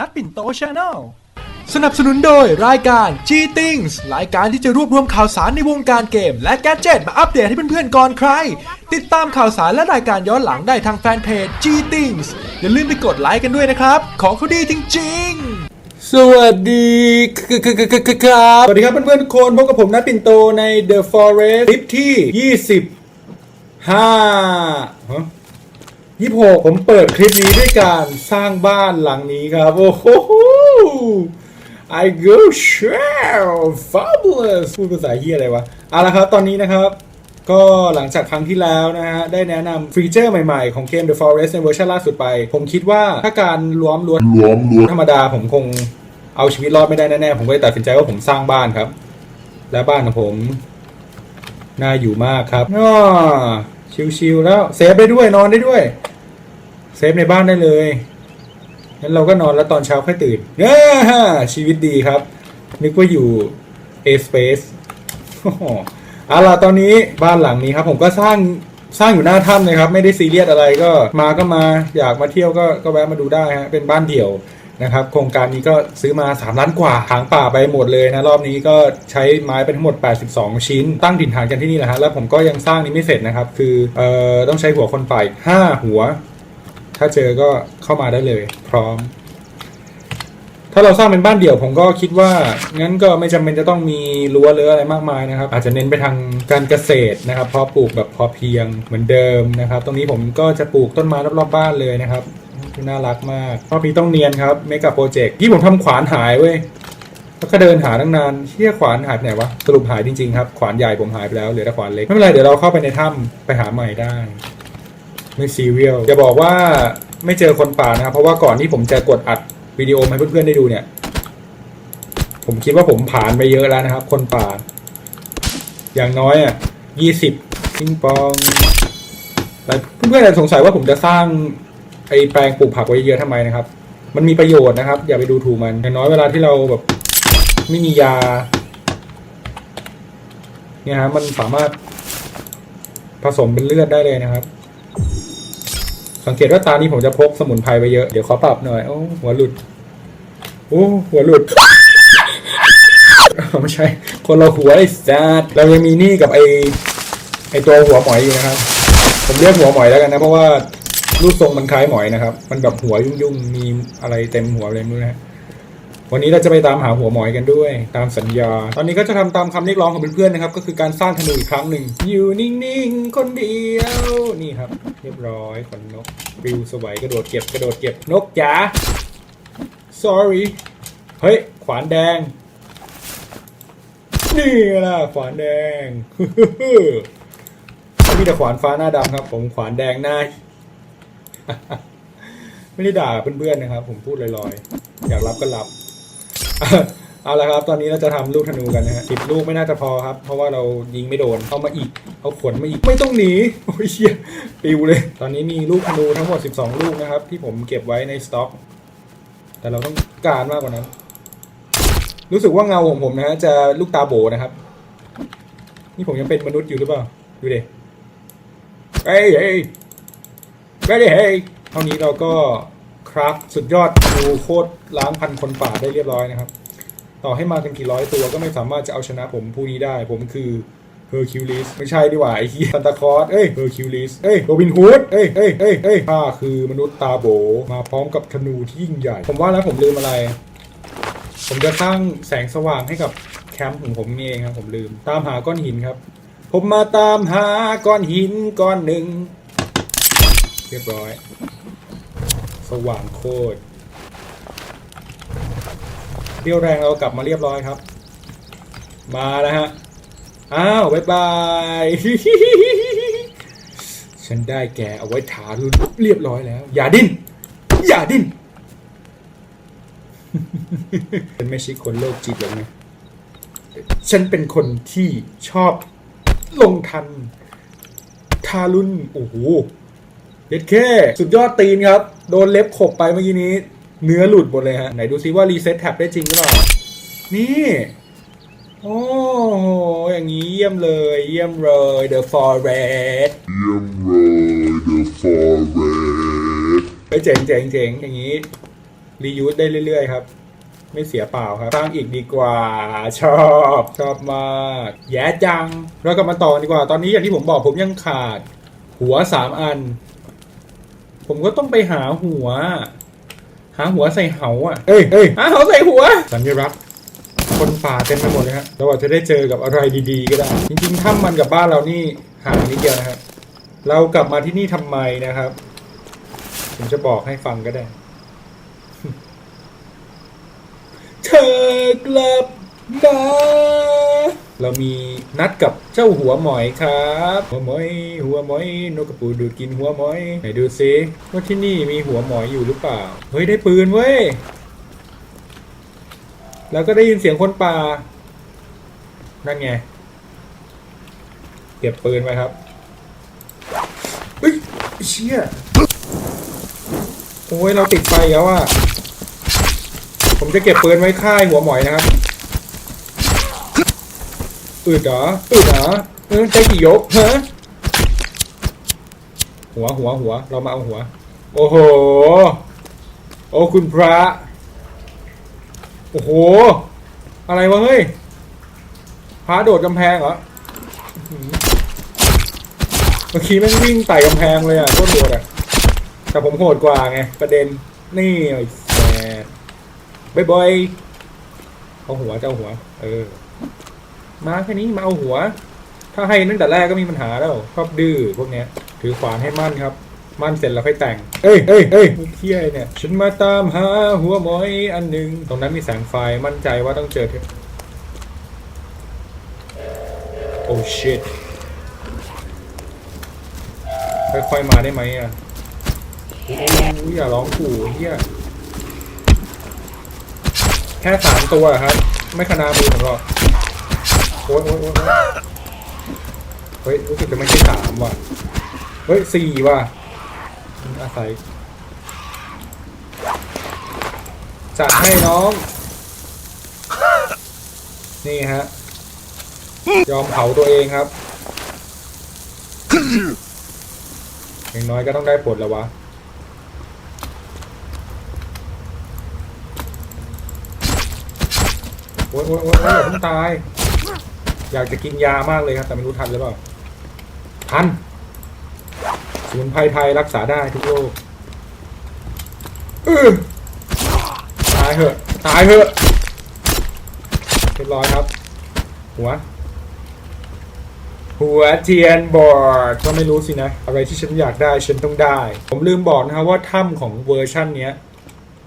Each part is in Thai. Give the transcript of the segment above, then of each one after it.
นัดปิ่นโตชาแนลสนับสนุนโดยรายการ G Things รายการที่จะรวบรวมข่าวสารในวงการเกม และแกดเจิตมาอัปเดตให้เพื่อนๆก่อนใคร ติดตามข่าวสารและรายการย้อนหลังได้ทางแฟนเพจ G Things อย่าลืมไปกดไลค์กันด้วยนะครับ ของเขาดีจริงๆสวัสดีครับสวัสดีครับเพื่อนๆทุกคนพบกับผมนัทปิ่นโตใน The Forest คลิปที่ 25 ฮะ26ผมเปิดคลิปนี้ด้วยการสร้างบ้านหลังนี้ครับ โอ้โห I go share fabulous พูดภาษาเฮียอะไรวะเอาละครับตอนนี้นะครับก็หลังจากครั้งที่แล้วนะฮะ ได้แนะนำฟีเจอร์ใหม่ๆ ของเกม The Forest ในเวอร์ชันล่าสุดไป ผมคิดว่าถ้าการล้อมล้วนล้อมล้วนธรรมดาผมคงเอาชีวิตรอดไม่ได้แน่ๆ ผมก็เลยตัดสินใจว่าผมสร้างบ้านครับ และบ้านของผม น่าอยู่มากครับอ้อ ชิลๆแล้วเซฟได้ด้วยนอนได้ด้วย เซฟในบ้านได้เลยงั้นเราก็นอนแล้วตอนเช้าค่อยตื่นเย้ชีวิตดีครับ นึกว่าอยู่ A Space โอ้โหเอาล่ะตอนนี้บ้านหลังนี้ครับ ผมก็สร้างสร้างอยู่หน้าถ้ำเลยครับ ไม่ได้ซีเรียสอะไรก็มาก็มาอยากมาเที่ยวก็ก็แวะมาดูได้ฮะเป็นบ้านเดี่ยว นะครับ โครงการนี้ก็ซื้อมา 3 ล้านกว่าถางป่าไปหมดเลยนะ รอบนี้ก็ใช้ไม้ไปทั้งหมด 82 ชิ้น ตั้งถิ่นฐานกันที่นี่แหละฮะแล้วผมก็ยังสร้างนี้ไม่เสร็จนะครับ คือเอ่อต้องใช้หัวคนป่าอีก5หัว ถ้าเจอก็เข้ามาได้เลย พร้อม ถ้าเราสร้างเป็นบ้านเดี่ยว ผมก็คิดว่างั้นก็ไม่จำเป็นจะต้องมีรั้วหรืออะไรมากมายนะครับ อาจจะเน้นไปทางการเกษตรนะครับเพาะปลูกแบบพอเพียงเหมือนเดิมนะครับ ตรงนี้ผมก็จะปลูกต้นไม้รอบๆบ้านเลยนะครับ น่ารักมากรอบนี้ต้องเนียนครับเมกะโปรเจกต์ที่ผมทำขวานหายเว้ยแล้วก็เดินหาตั้งนานเชี่ยขวานหายไปไหนวะสรุปหายจริงๆครับ ขวานใหญ่ผมหายไปแล้วเหลือแต่ขวานเล็ก ไม่เป็นไร เดี๋ยวเราเข้าไปในถ้ำไปหาใหม่ได้ ไม่ซีเรียลจะบอกว่าไม่เจอคนป่านะครับ เพราะว่าก่อนที่ผมจะกดอัดวิดีโอให้เพื่อนๆได้ดูเนี่ย ผมคิดว่าผมผ่านไปเยอะแล้วนะครับ คนป่า อย่างน้อยอะยี่สิบปิงปองแต่เพื่อนๆอาจจะสงสัยว่าผมจะสร้าง ไอแปลงปลูกผักไว้เยอะทำไมนะครับ มันมีประโยชน์นะครับ อย่าไปดูถูกมันอย่างน้อยเวลาที่เราแบบไม่มียา เนี่ยฮะมันสามารถผสมเป็นเลือดได้เลยนะครับ สังเกตว่าตานี้ผมจะพกสมุนไพรไปเยอะ เดี๋ยวขอปรับหน่อย โอ้หัวหลุด โอ้หัวหลุดไม่ใช่ คนเราหัวไอ้แซดเรายังมีหนี่กับไอไอตัวหัวหมอยอยู่นะครับ ผมเรียกหัวหมอยแล้วกันนะ เพราะว่า รูปทรงมันคล้ายหมอยนะครับ มันแบบหัวยุ่งๆ มีอะไรเต็มหัวเลยไม่รู้นะวันนี้เราจะไปตามหาหัวหมอยกันด้วย ตามสัญญา ตอนนี้ก็จะทำตามคำเรียกร้องของเพื่อนๆนะครับ ก็คือการสร้างธนูอีกครั้งหนึ่ง อยู่นิ่งๆ คนเดียว นี่ครับ เรียบร้อยขนนกปิวสวัยกระโดดเก็บกระโดดเก็บนกจ๋า sorry เฮ้ย ขวานแดง นี่ล่ะ ขวานแดงมีแต่ขวานฟ้าหน้าดำครับ ผมขวานแดงหน้า ไม่ได้ด่าเพื่อนๆนะครับ ผมพูดลอยๆ อยากรับก็รับ เอาละครับ ตอนนี้เราจะทำลูกธนูกันนะฮะสิบลูกไม่น่าจะพอครับ เพราะว่าเรายิงไม่โดนเอามาอีก เอาขนมาอีก ไม่ต้องหนี โอ้ยเชี่ยปิวเลย ตอนนี้มีลูกธนูทั้งหมด 12 ลูกนะครับ ที่ผมเก็บไว้ในสต็อก แต่เราต้องการมากกว่านั้น รู้สึกว่าเงาของผมนะฮะจะลูกตาโบนะครับ นี่ผมยังเป็นมนุษย์อยู่หรือเปล่า ดูเฮ้เฮ้ยเฮ้ย เฮ้ยเท่านี้เราก็ครับสุดยอดดูโคตรล้างพันคนป่าได้เรียบร้อยนะครับ ต่อให้มากันกี่ร้อยตัวก็ไม่สามารถจะเอาชนะผมผู้นี้ได้ ผมคือเฮอร์คิวลิสไม่ใช่ดีกว่าไอ้เหี้ยซันตาคอสเอ้ยเฮอร์คิวลิสเอ้ยโรบินฮูดเอ้ยเอ้ยเอ้ยเอ้ยข้าคือมนุษย์ตาโบมาพร้อมกับธนูที่ยิ่งใหญ่ ผมว่าแล้วผมลืมอะไร ผมจะสร้างแสงสว่างให้กับแคมป์ของผมนี่เองครับผมลืม ตามหาก้อนหินครับ ผมมาตามหาก้อนหินก้อนหนึ่ง เรียบร้อย สว่างโคตรเรี่ยวแรงเรากลับมาเรียบร้อยครับ มาแล้วฮะ อ้าวบายบาย ฉันได้แกเอาไว้ถารุนเรียบร้อยแล้ว อย่าดิ้น อย่าดิ้นเป็นไม่ใช่คนโลกจิตหรอกนะฉันเป็นคนที่ชอบลงทัน ทารุนโอ้โห เด็ดแค่สุดยอดตีนครับ โดนเล็บขบไปเมื่อกี้นี้ เนื้อหลุดหมดเลยฮะ ไหนดูซิว่ารีเซ็ตแท็บได้จริงหรือเปล่า นี่ โอ้โห อย่างนี้เยี่ยมเลย เยี่ยมเลย The Forest Emerald Forest เฮ้ยเจ๋งเจ๋งเจ๋งอย่างนี้ รียูสได้เรื่อย ๆ ครับ ไม่เสียเปล่าครับ สร้างอีกดีกว่า ชอบ ชอบมาก แย่จัง เรากลับมาต่อดีกว่า ตอนนี้อย่างที่ผมบอกผมยังขาด หัวสามอัน ผมก็ต้องไปหาหัว หาหัวใส่เหาอะ เอ้ยเอ้ยหาเหาใส่หัว สัญลักษณ์คนป่าเต็มไปหมดเลยฮะเราอาจจะได้เจอกับอะไรดีๆ ก็ได้ จริงๆถ้ามันกับบ้านเรานี่ห่างนิดเดียวนะครับ เรากลับมาที่นี่ทำไมนะครับ ผมจะบอกให้ฟังก็ได้ เธอกลับมา เรามีนัดกับเจ้าหัวหมอยครับ หัวหมอย หัวหมอย นกกระปูดูดกินหัวหมอยไหนดูซิว่าที่นี่มีหัวหมอยอยู่หรือเปล่า เฮ้ยได้ปืนเว้ย แล้วก็ได้ยินเสียงคนป่า นั่นไง เก็บปืนไว้ครับเฮ้ยเชี่ยโอ้ยเราติดไฟแล้วอะผมจะเก็บปืนไว้ค่ายหัวหมอยนะครับ อืดเหรออืดเหรอเออใจกี่ยกฮะหัวหัวหัว เรามาเอาหัว โอ้โห โอ้คุณพระ โอ้โห อะไรวะเฮ้ยพระโดดกำแพงเหรอเมื่อกี้แม่งวิ่งไต่กำแพงเลยอะโคตรโหดอะ แต่ผมโหดกว่าไง ประเด็น นี่ไอ้แซ่บอยๆเอาหัวเจ้าหัว เออ มาแค่นี้มาเอาหัว ถ้าให้ตั้งแต่แรกก็มีปัญหาแล้วชอบดื้อพวกเนี้ย ถือขวานให้มั่นครับ มั่นเสร็จแล้วค่อยแต่ง เอ้ยเอ้ยเอ้ยมึงเที่ยเนี่ยฉันมาตามหาหัวหมอยอันหนึ่งตรงนั้นมีแสงไฟมั่นใจว่าต้องเจอเธอโอ้ shit ค่อยๆมาได้ไหมอะโอ้ยอย่าร้องขู่เฮียแค่สามตัวครับ ไม่ขนามือผมหรอก โอ้ยโอ้ยโอ๊ยเฮ้ยรู้สึกจะไม่ใช่สามว่ะ เฮ้ยสี่ว่ะอาศัยจัดให้น้อง นี่ฮะ ยอมเผาตัวเองครับอย่างน้อยก็ต้องได้ผลแล้ววะโอ๊ยโอ๊ยโอ๊ยโอ๊ยอย่าเพิ่งตาย อยากจะกินยามากเลยครับแต่ไม่รู้ทันหรือเปล่าทันสมุนไพรไทยรักษาได้ทุกโรคเออตายเหอะตายเหอะเรียบร้อยครับ หัว หัวเทียนบอร์ดก็ไม่รู้สินะ อะไรที่ฉันอยากได้ฉันต้องได้ ผมลืมบอกนะครับว่าถ้ำของเวอร์ชันนี้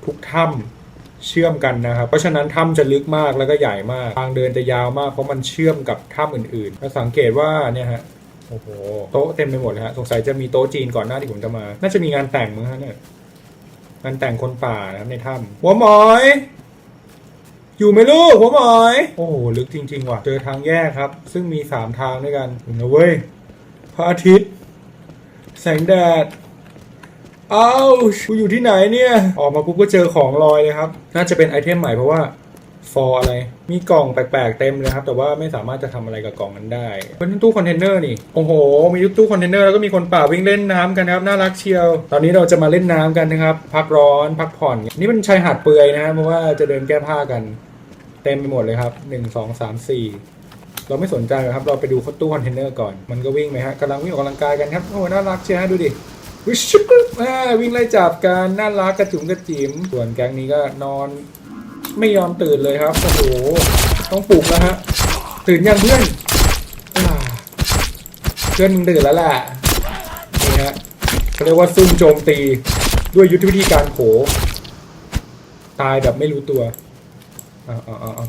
ทุกถ้ำ เชื่อมกันนะครับ เพราะฉะนั้นถ้ำจะลึกมากแล้วก็ใหญ่มาก ทางเดินจะยาวมากเพราะมันเชื่อมกับถ้ำอื่นๆแล้วสังเกตว่าเนี่ยฮะโอ้โหโต๊ะเต็มไปหมดเลยฮะสงสัยจะมีโต๊ะจีนก่อนหน้าที่ผมจะมา น่าจะมีงานแต่งมั้งฮะเนี่ยงานแต่งคนป่านะครับในถ้ำหัวหมอย อยู่ไหมลูกหัวหมอย โอ้โหลึกจริง ๆ ว่ะ เจอทางแยกครับ ซึ่งมีสามทางด้วยกันถึงนะเว้ยพระอาทิตย์ แสงแดด อ้าวกูอยู่ที่ไหนเนี่ย ออกมาปุ๊บก็เจอของลอยเลยครับ น่าจะเป็นไอเทมใหม่เพราะว่าฟออะไร มีกล่องแปลกๆเต็มเลยครับ แต่ว่าไม่สามารถจะทำอะไรกับกล่องนั้นได้ เป็นตู้คอนเทนเนอร์นี่ โอ้โห มีตู้คอนเทนเนอร์แล้วก็มีคนป่าวิ่งเล่นน้ำกันนะครับ น่ารักเชียว ตอนนี้เราจะมาเล่นน้ำกันนะครับ พักร้อน พักผ่อน นี่เป็นชายหาดเปื่อยนะครับเพราะว่าจะเดินแก้ผ้ากัน เต็มไปหมดเลยครับหนึ่งสองสามสี่เราไม่สนใจครับ เราไปดูตู้คอนเทนเนอร์ก่อน มันก็วิ่งไหมฮะกำลังวิ่งออกกำลังกายกันครับ โอ้ น่ารักเชียวฮะ ดูดิ วิชชุบอ่าวิ่งไล่จับกันน่ารักกระจุ๋มกระจิ๋มส่วนแก๊งนี้ก็นอนไม่ยอมตื่นเลยครับโอ้โหต้องปลุกแล้วฮะตื่นยังเพื่อนเพื่อนมึงตื่นแล้วแหละนี่ฮะเขาเรียกว่าซุ่มโจมตีด้วยยุทธวิธีการโผตายแบบไม่รู้ตัวเอาเอาเอาเอา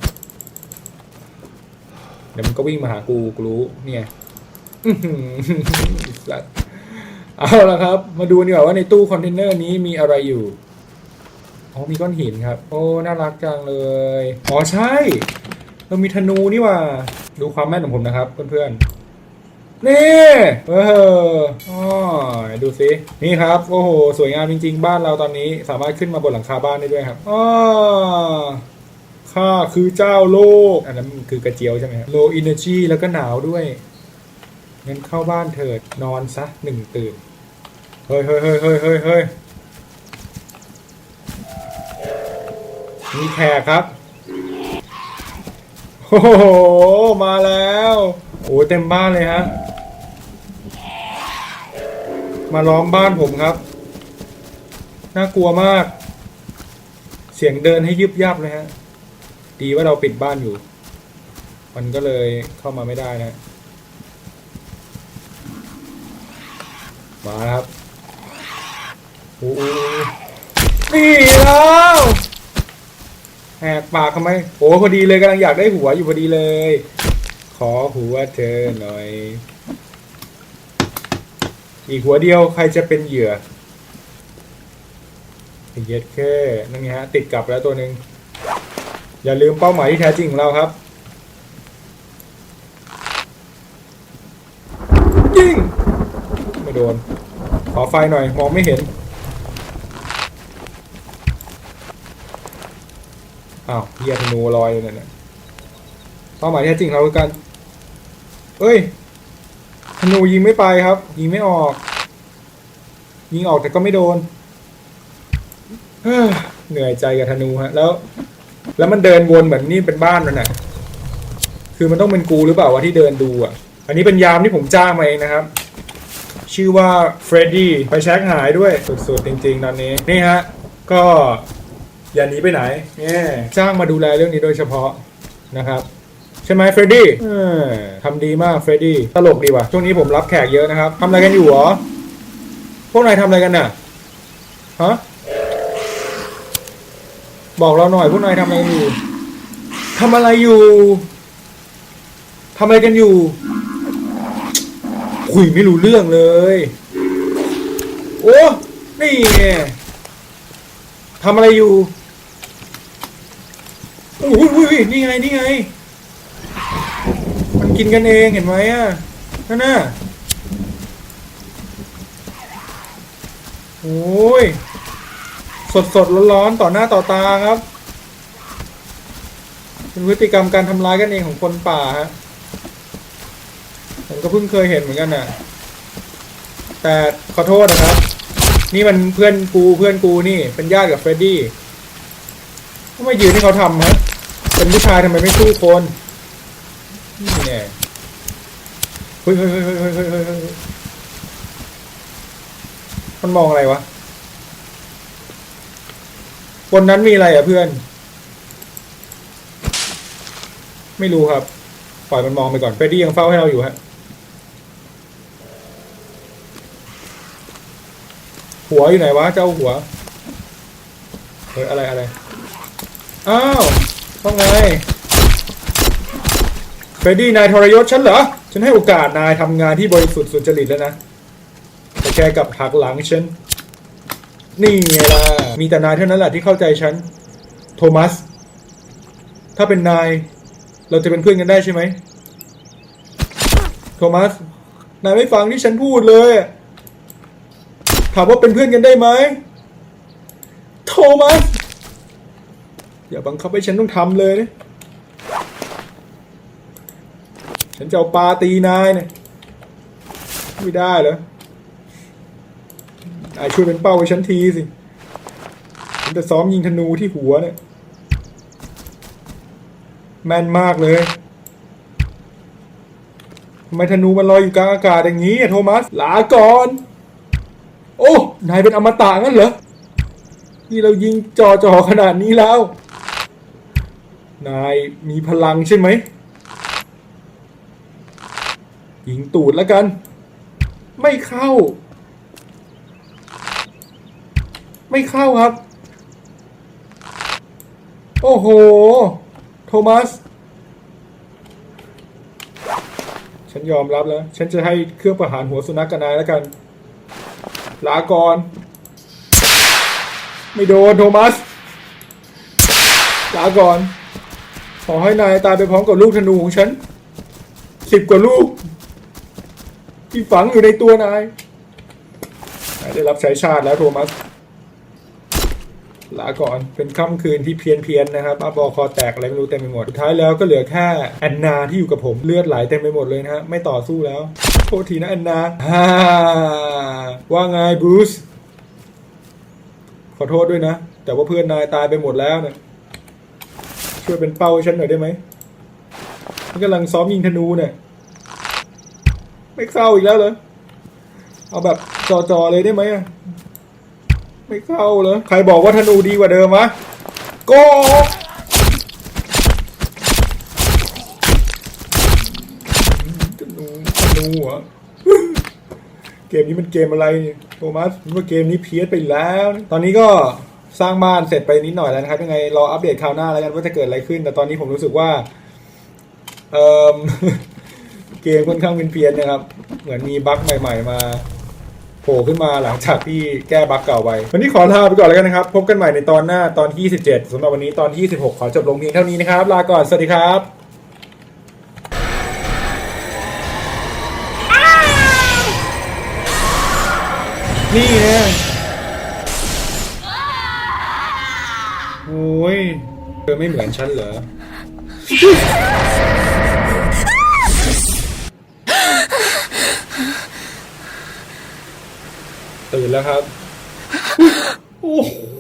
เดี๋ยวมันก็วิ่งมาหากูกูรู้เนี่ยสัตว์ เอาละครับ มาดูดีกว่าว่าในตู้คอนเทนเนอร์นี้มีอะไรอยู่อ๋อมีก้อนหินครับ โอ้น่ารักจังเลยอ๋อใช่ เรามีธนูนี่ว่า ดูความแม่นของผมนะครับ เพื่อนๆนี่เอออ๋อดูสินี่ครับ โอ้โหสวยงามจริง ๆ บ้านเราตอนนี้ สามารถขึ้นมาบนหลังคาบ้านได้ด้วยครับอ๋อข้าคือเจ้าโลก อันนั้นคือกระเจียวใช่ไหมครับ low energy แล้วก็หนาวด้วยงั้นเข้าบ้านเถิดนอนซะหนึ่งตื่น ฮ้ยเฮ้ยเฮ้ยเฮ้ยเฮ้ยเฮ้ยมีแขกครับ โอ้โห มาแล้ว โอ้เต็มบ้านเลยฮะ มาล้อมบ้านผมครับ น่ากลัวมาก เสียงเดินให้ยึบยับเลยฮะ ดีว่าเราปิดบ้านอยู่ มันก็เลยเข้ามาไม่ได้นะ มาครับ นี่แล้วแหกปากทำไมโอ้พอดีเลยกำลังอยากได้หัวอยู่พอดีเลย ขอหัวเธอหน่อย อีกหัวเดียวใครจะเป็นเหยื่อเย็ดแค่นั่นไงฮะ ติดกลับแล้วตัวหนึ่งอย่าลืมเป้าหมายที่แท้จริงของเราครับยิงไม่โดน ขอไฟหน่อย มองไม่เห็น อ้าวเฮียธนูลอยเลยเนี่ยเป้าหมายที่แท้จริงเราคือการเอ้ยธนูยิงไม่ไปครับ ยิงไม่ออก ยิงออกแต่ก็ไม่โดนเหนื่อยใจกับธนูฮะ แล้ว แล้วมันเดินวนเหมือนนี่เป็นบ้านมันน่ะ คือมันต้องเป็นกูหรือเปล่าวะที่เดินดูอะ อันนี้เป็นยามที่ผมจ้างมาเองนะครับ ชื่อว่าเฟรดดี้ไปแช็คหายด้วยสุดๆจริงๆตอนนี้ นี่ฮะ ก็ อย่าหนีไปไหนเนี่ยจ้างมาดูแลเรื่องนี้โดยเฉพาะนะครับใช่ไหมเฟรดดี้เออทำดีมากเฟรดดี้ตลกดีว่ะช่วงนี้ผมรับแขกเยอะนะครับทำอะไรกันอยู่หรอ พวกนายทำอะไรกันน่ะฮะบอกเราหน่อยพวกนายทำอะไรกันอยู่ทำอะไรอยู่ทำอะไรกันอยู่ คุยไม่รู้เรื่องเลย โอ้ นี่ไงทำอะไรอยู่ อุ้ยอุ้ยอุ้ยนี่ไงนี่ไง มันกินกันเองเห็นไหมอะนั่นน่ะโอ้ยสดสดๆร้อนๆต่อหน้าต่อตาครับเป็นพฤติกรรมการทำร้ายกันเองของคนป่าฮะผมก็เพิ่งเคยเห็นเหมือนกันน่ะ แต่ขอโทษนะครับ นี่มันเพื่อนกูเพื่อนกูนี่ เป็นญาติกับเฟรดดี้ทำไมยืนที่เขาทำฮะ เป็นผู้ชายทำไมไม่สู้คนนี่แน่เฮ้ยเฮ้ยเฮ้ยเฮ้ยเฮ้ยเฮ้ยมันมองอะไรวะคนนั้นมีอะไรอะเพื่อน ไม่รู้ครับ ปล่อยมันมองไปก่อนเฟรดดี้ยังเฝ้าให้เราอยู่ฮะ หัวอยู่ไหนวะ เจ้าหัว เฮ้ยอะไรอะไร อ้าว ว่าไงเฟรดดี้นายทรยศฉันเหรอ ฉันให้โอกาสนายทำงานที่บริสุทธิ์สุจริตแล้วนะ แต่แกกลับหักหลังฉัน นี่ไงล่ะ มีแต่นายเท่านั้นแหละที่เข้าใจฉัน โทมัส ถ้าเป็นนาย เราจะเป็นเพื่อนกันได้ใช่ไหม โทมัส นายไม่ฟังที่ฉันพูดเลย ถามว่าเป็นเพื่อนกันได้ไหม โทมัส อย่าบังคับให้ฉันต้องทำเลยนะฉันจะเอาปลาตีนายเนี่ยไม่ได้เหรอนายช่วยเป็นเป้าให้ฉันทีสิฉันจะซ้อมยิงธนูที่หัวเนี่ยแม่นมากเลยทำไมธนูมันลอยอยู่กลางอากาศอย่างนี้อะโทมัสลาก่อน โอ้ นายเป็นอมตะงั้นเหรอนี่เรายิงจอจอขนาดนี้แล้ว นายมีพลังใช่ไหมยิงตูดแล้วกัน ไม่เข้า ไม่เข้าครับ โอ้โห โทมัส ฉันยอมรับแล้ว ฉันจะให้เครื่องประหารหัวสุนัขกับนายแล้วกัน ลาก่อน ไม่โดนโทมัส ลาก่อน อให้นายตายไปพร้อมกับลูกธนูของฉันสิบกว่าลูก ที่ฝังอยู่ในตัวนายนายได้รับใช้ชาติแล้วโทมัสลาก่อนเป็นค่ำคืนที่เพียนเพียนนะครับอาบอคอแตกอะไรไม่รู้เต็มไปหมดสุดท้ายแล้วก็เหลือแค่แอนนาที่อยู่กับผมเลือดไหลเต็มไปหมดเลยนะฮะไม่ต่อสู้แล้วโทษทีนะแอนนาฮ่าว่าไงบรูซขอโทษด้วยนะ แต่ว่าเพื่อนนายตายไปหมดแล้วเนี่ย ช่วยเป็นเป้าให้ฉันหน่อยได้ไหมฉันกำลังซ้อมยิงธนูเนี่ยไม่เข้าอีกแล้วเหรอเอาแบบจอๆเลยได้ไหมไม่เข้าเหรอใครบอกว่าธนูดีกว่าเดิมวะโกหกธนูธนูเหรอเกมนี้มันเกมอะไรเนี่ยโทมัสว่าเกมนี้เพี้ยนไปแล้ว ตอนนี้ก็ สร้างบ้านเสร็จไปนิดหน่อยแล้วนะครับ ยังไงรออัปเดตคราวหน้าแล้วกันว่าจะเกิดอะไรขึ้น แต่ตอนนี้ผมรู้สึกว่าเออเกมค่อนข้างเป็นเพี้ยนนะครับ เหมือนมีบั๊กใหม่ ๆ มาโผล่ขึ้นมาหลังจากที่แก้บั๊กเก่าไปวันนี้ขอลาไปก่อนแล้วกันนะครับ พบกันใหม่ในตอนหน้าตอนที่ 27สำหรับวันนี้ตอนที่26ขอจบลงเพียงเท่านี้นะครับ ลาก่อน สวัสดีครับนี่นะโอ้ยเธอไม่เหมือนฉันเหรอ ตื่นแล้วครับ โอ้โห